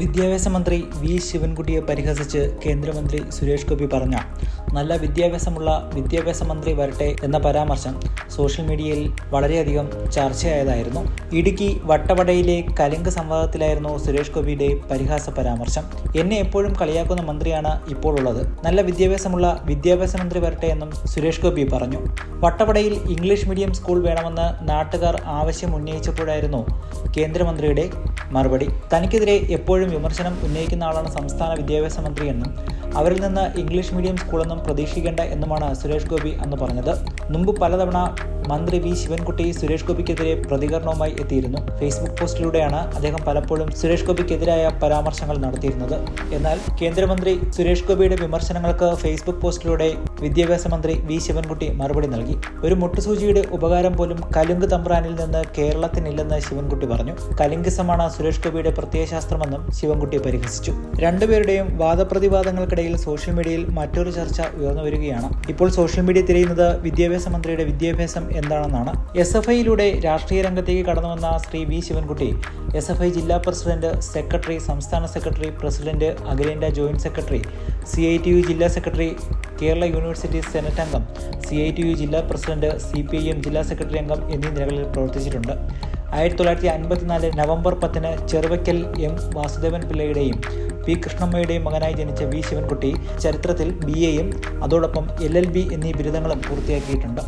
വിദ്യാഭ്യാസ മന്ത്രി വി ശിവൻകുട്ടിയെ പരിഹസിച്ച് കേന്ദ്രമന്ത്രി സുരേഷ് ഗോപി പറഞ്ഞ നല്ല വിദ്യാഭ്യാസമുള്ള വിദ്യാഭ്യാസ മന്ത്രി വരട്ടെ എന്ന പരാമർശം സോഷ്യൽ മീഡിയയിൽ വളരെയധികം ചർച്ചയായതായിരുന്നു. ഇടുക്കി വട്ടവടയിലെ കലിംഗ് സംവാദത്തിലായിരുന്നു സുരേഷ് ഗോപിയുടെ പരിഹാസ പരാമർശം. എന്നെ എപ്പോഴും കളിയാക്കുന്ന മന്ത്രിയാണ് ഇപ്പോൾ ഉള്ളത്. നല്ല വിദ്യാഭ്യാസമുള്ള വിദ്യാഭ്യാസ മന്ത്രി വരട്ടെ എന്നും സുരേഷ് ഗോപി പറഞ്ഞു. വട്ടവടയിൽ ഇംഗ്ലീഷ് മീഡിയം സ്കൂൾ വേണമെന്ന് നാട്ടുകാർ ആവശ്യം ഉന്നയിച്ചപ്പോഴായിരുന്നു കേന്ദ്രമന്ത്രിയുടെ മറുപടി. തനിക്കെതിരെ എപ്പോഴും വിമർശനം ഉന്നയിക്കുന്ന ആളാണ് സംസ്ഥാന വിദ്യാഭ്യാസ മന്ത്രി എന്നും അവരിൽ നിന്ന് ഇംഗ്ലീഷ് മീഡിയം സ്കൂളൊന്നും പ്രതീക്ഷിക്കേണ്ട എന്നുമാണ് സുരേഷ് ഗോപി അന്ന് പറഞ്ഞത്. മുമ്പ് പലതവണ മന്ത്രി വി ശിവൻകുട്ടി സുരേഷ് ഗോപിക്കെതിരെ പ്രതികരണവുമായി എത്തിയിരുന്നു. ഫേസ്ബുക്ക് പോസ്റ്റിലൂടെയാണ് അദ്ദേഹം പലപ്പോഴും സുരേഷ് ഗോപിക്കെതിരായ പരാമർശങ്ങൾ നടത്തിയിരുന്നത്. എന്നാൽ കേന്ദ്രമന്ത്രി സുരേഷ് ഗോപിയുടെ വിമർശനങ്ങൾക്ക് ഫേസ്ബുക്ക് പോസ്റ്റിലൂടെ വിദ്യാഭ്യാസ മന്ത്രി വി ശിവൻകുട്ടി മറുപടി നൽകി. ഒരു മുട്ടുസൂചിയുടെ ഉപകാരം പോലും കലുങ്ക് തമ്പ്രാനിൽ നിന്ന് കേരളത്തിനില്ലെന്ന് ശിവൻകുട്ടി പറഞ്ഞു. കലിംഗിസമാണ് സുരേഷ് ഗോപിയുടെ പ്രത്യയശാസ്ത്രമെന്നും ശിവൻകുട്ടി പരിഹസിച്ചു. രണ്ടുപേരുടെയും വാദപ്രതിവാദങ്ങൾക്കിടയിൽ സോഷ്യൽ മീഡിയയിൽ മറ്റൊരു ചർച്ച ഉയർന്നു വരികയാണ് ഇപ്പോൾ സോഷ്യൽ മീഡിയ തിരയുന്നത് വിദ്യാഭ്യാസ മന്ത്രിയുടെ വിദ്യാഭ്യാസം എന്താണെന്നാണ് എസ് എഫ് ഐയിലൂടെ രാഷ്ട്രീയ രംഗത്തേക്ക് കടന്നുവന്ന Shri V Sivankutty S F I ജില്ലാ പ്രസിഡന്റ് സെക്രട്ടറി സംസ്ഥാന സെക്രട്ടറി പ്രസിഡന്റ് അഖിലേന്ത്യാ joint secretary C I T U ജില്ലാ സെക്രട്ടറി കേരള യൂണിവേഴ്സിറ്റി സെനറ്റ് അംഗം സി ഐ ടി യു ജില്ലാ president C P I M ജില്ലാ സെക്രട്ടറി അംഗം എന്നീ നിലകളിൽ പ്രവർത്തിച്ചിട്ടുണ്ട്. ആയിരത്തി തൊള്ളായിരത്തി അൻപത്തിനാല് നവംബർ പത്തിന് ചെറുവയ്ക്കൽ എം വാസുദേവൻ പിള്ളയുടെയും പി കൃഷ്ണമ്മയുടെയും മകനായി ജനിച്ച വി ശിവൻകുട്ടി ചരിത്രത്തിൽ ബി എയും അതോടൊപ്പം എൽ എൽ ബി എന്നീ ബിരുദങ്ങളും പൂർത്തിയാക്കിയിട്ടുണ്ട്.